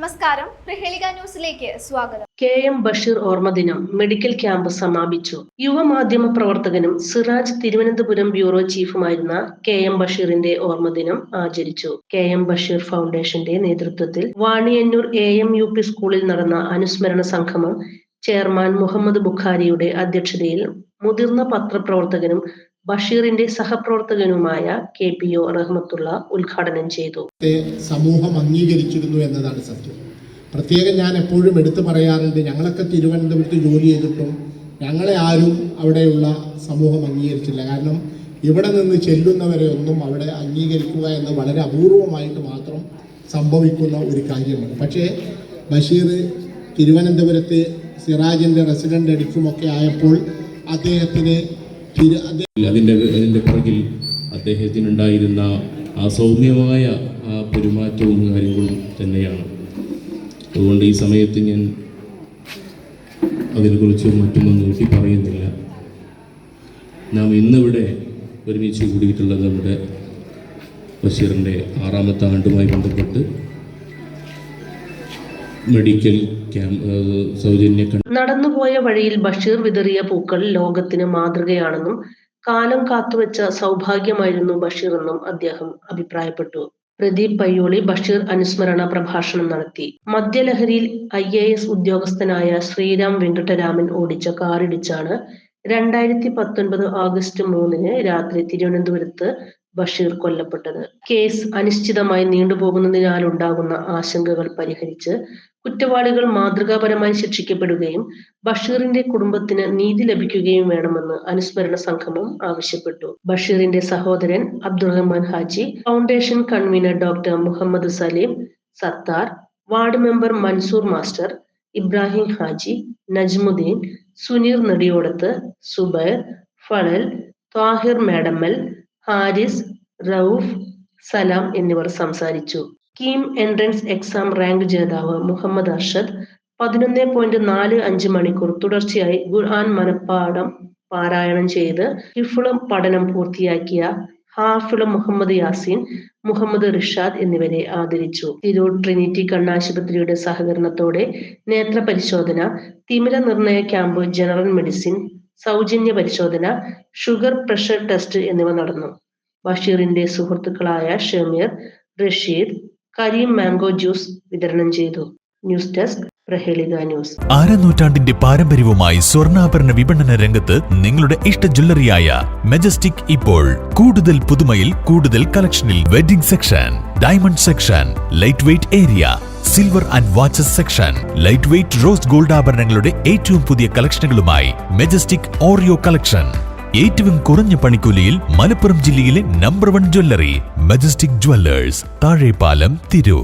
നമസ്കാരം. പ്രഹേളിക ന്യൂസിലേക്ക് സ്വാഗതം. കെ എം ബഷീർ ഓർമ്മദിനം മെഡിക്കൽ ക്യാമ്പ് സമാപിച്ചു. യുവമാധ്യമ പ്രവർത്തകനും സിറാജ് തിരുവനന്തപുരം ബ്യൂറോ ചീഫുമായിരുന്ന കെ എം ബഷീറിന്റെ ഓർമ്മദിനം ആചരിച്ചു. കെ എം ബഷീർ ഫൗണ്ടേഷന്റെ നേതൃത്വത്തിൽ Vaniyannur A M U P സ്കൂളിൽ നടന്ന അനുസ്മരണ സംഗമം ചെയർമാൻ മുഹമ്മദ് ബുഖാരിയുടെ അധ്യക്ഷതയിൽ മുതിർന്ന പത്രപ്രവർത്തകനും ബഷീറിന്റെ സഹപ്രവർത്തകനുമായ കെ പി ഒ റഹ്മത്തുള്ള ഉദ്ഘാടനം ചെയ്തു. സമൂഹം അംഗീകരിച്ചിരുന്നു എന്നതാണ് സത്യം. പ്രത്യേകം ഞാൻ എപ്പോഴും എടുത്തു പറയാറുണ്ട് ഞങ്ങളൊക്കെ തിരുവനന്തപുരത്ത് ജോലി ചെയ്തിട്ടും ഞങ്ങളെ ആരും അവിടെയുള്ള സമൂഹം അംഗീകരിച്ചില്ല. കാരണം ഇവിടെ നിന്ന് ചെല്ലുന്നവരെ ഒന്നും അവിടെ അംഗീകരിക്കുക എന്ന് വളരെ അപൂർവമായിട്ട് മാത്രം സംഭവിക്കുന്ന ഒരു കാര്യമാണ്. പക്ഷേ ബഷീർ തിരുവനന്തപുരത്ത് സിറാജിന്റെ റെസിഡന്റ് അടിച്ചുമൊക്കെ ആയപ്പോൾ അദ്ദേഹത്തിന് അതിന്റെ അതിന്റെ പുറകിൽ അദ്ദേഹത്തിനുണ്ടായിരുന്ന ആ സൗമ്യമായ ആ പെരുമാറ്റവും കാര്യങ്ങളും തന്നെയാണ്. അതുകൊണ്ട് ഈ സമയത്ത് ഞാൻ അതിനെക്കുറിച്ച് മറ്റൊന്നും നീട്ടി പറയുന്നില്ല. നാം ഇന്നിവിടെ ഒരുമിച്ച് കൂടിയിട്ടുള്ളത് നമ്മുടെ ബഷീറിന്റെ ആറാമത്തെ ആണ്ടുമായി ബന്ധപ്പെട്ട് മെഡിക്കൽ നടന്നുപോയ വഴിയിൽ ബഷീർ വിതറിയ പൂക്കൾ ലോകത്തിന് മാതൃകയാണെന്നും കാലം കാത്തുവെച്ച സൗഭാഗ്യമായിരുന്നു ബഷീർ എന്നും അദ്ദേഹം അഭിപ്രായപ്പെട്ടു. പ്രദീപ് പയ്യോളി ബഷീർ അനുസ്മരണ പ്രഭാഷണം നടത്തി. മദ്യലഹരിയിൽ ഐ എ എസ് ഉദ്യോഗസ്ഥനായ ശ്രീരാം വെങ്കട്ടരാമൻ ഓടിച്ച കാറിടിച്ചാണ് രണ്ടായിരത്തി പത്തൊൻപത് ആഗസ്റ്റ് മൂന്നിന് രാത്രി തിരുവനന്തപുരത്ത് ബഷീർ കൊല്ലപ്പെട്ടത്. കേസ് അനിശ്ചിതമായി നീണ്ടുപോകുന്നതിനാൽ ഉണ്ടാകുന്ന ആശങ്കകൾ പരിഹരിച്ച് കുറ്റവാളികൾ മാതൃകാപരമായി ശിക്ഷിക്കപ്പെടുകയും ബഷീറിന്റെ കുടുംബത്തിന് നീതി ലഭിക്കുകയും വേണമെന്ന് അനുസ്മരണ സംഗമം ആവശ്യപ്പെട്ടു. ബഷീറിന്റെ സഹോദരൻ Abdurahman Haji foundation convener doctor Muhammad Saleem Sathar ward member Mansoor master Ibrahim Haji Najmuddeen Suneer നടിയോടത്ത് Zubair Fazal Thahir Medammal Haris Rauf Salam എന്നിവർ സംസാരിച്ചു. കീം എൻട്രൻസ് എക്സാം റാങ്ക് ജേതാവ് മുഹമ്മദ് അർഷദ് പതിനൊന്ന് പോയിന്റ് നാല് അഞ്ച് മണിക്കൂർ തുടർച്ചയായി ഖുർആൻ മനപ്പാഠം പാരായണം ചെയ്ത് ഹിഫുളം പഠനം പൂർത്തിയാക്കിയ ഹാഫിൾ മുഹമ്മദ് യാസീൻ മുഹമ്മദ് റിഷാദ് എന്നിവരെ ആദരിച്ചു. തിരൂർ ട്രിനിറ്റി കണ്ണാശുപത്രിയുടെ സഹകരണത്തോടെ നേത്ര പരിശോധന തിമിര നിർണയ ക്യാമ്പ് ജനറൽ മെഡിസിൻ സൗജന്യ പരിശോധന ഷുഗർ പ്രഷർ ടെസ്റ്റ് എന്നിവ നടന്നു. ബഷീറിന്റെ സുഹൃത്തുക്കളായ ഷമീർ റഷീദ് കരീം മാംഗോ ജ്യൂസ് വിതരണം ചെയ്തു. ന്യൂസ് ഡെസ്ക് അരനൂറ്റാണ്ടിന്റെ പാരമ്പര്യവുമായി സ്വർണാഭരണ വിപണന രംഗത്ത് നിങ്ങളുടെ ഇഷ്ട ജ്വല്ലറിയായ മെജസ്റ്റിക് ഇപ്പോൾ കൂടുതൽ പുതുമയിൽ കൂടുതൽ കളക്ഷനിൽ wedding section diamond section light weight area silver and watches section light weight rose gold ആഭരണങ്ങളുടെ ഏറ്റവും പുതിയ കളക്ഷനുകളുമായി മെജസ്റ്റിക് ഓറിയോ കളക്ഷൻ. ഏറ്റവും കുറഞ്ഞ പണിക്കൂലിയിൽ മലപ്പുറം ജില്ലയിലെ number one jewellery Majestic jewellers Thazhepalam Tirur